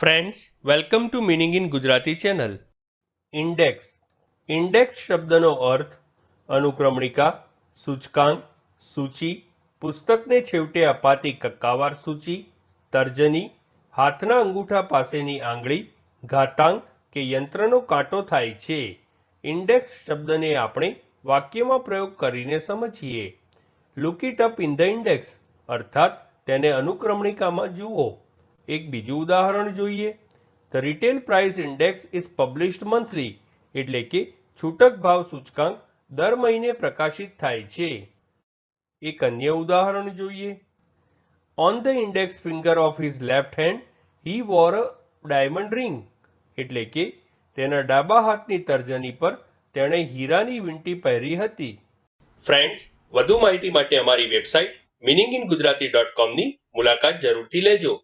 Friends welcome to meaning in Gujarati channel index index શબ્દનો અર્થ અનુક્રમણિકા, સૂચકાંક, સૂચિ, પુસ્તકને છેવટે અપાતી કક્કાવાર સૂચિ, તર્જની, હાથના અંગૂઠા પાસેની આંગળી, ઘાતાંક કે યંત્રનો કાંટો થાય છે. ઇન્ડેક્સ શબ્દને આપણે વાક્યમાં પ્રયોગ કરીને સમજીએ. Look it up in the index અર્થાત તેને અનુક્રમણિકામાં જુઓ. એક બીજું ઉદાહરણ જોઈએ. The retail price index is published monthly એટલે કે છૂટક ભાવ સૂચકાંક દર મહિને પ્રકાશિત થાય છે. એક અન્ય ઉદાહરણ જોઈએ. On the index finger of his left hand he wore a diamond ring એટલે કે તેના ડાબા હાથની તર્જની પર તેણે હીરાની વીંટી પહેરી હતી. ફ્રેન્ડ્સ વધુ માહિતી માટે અમારી website meaning in Gujarati dot કોમની મુલાકાત જરૂરથી લેજો.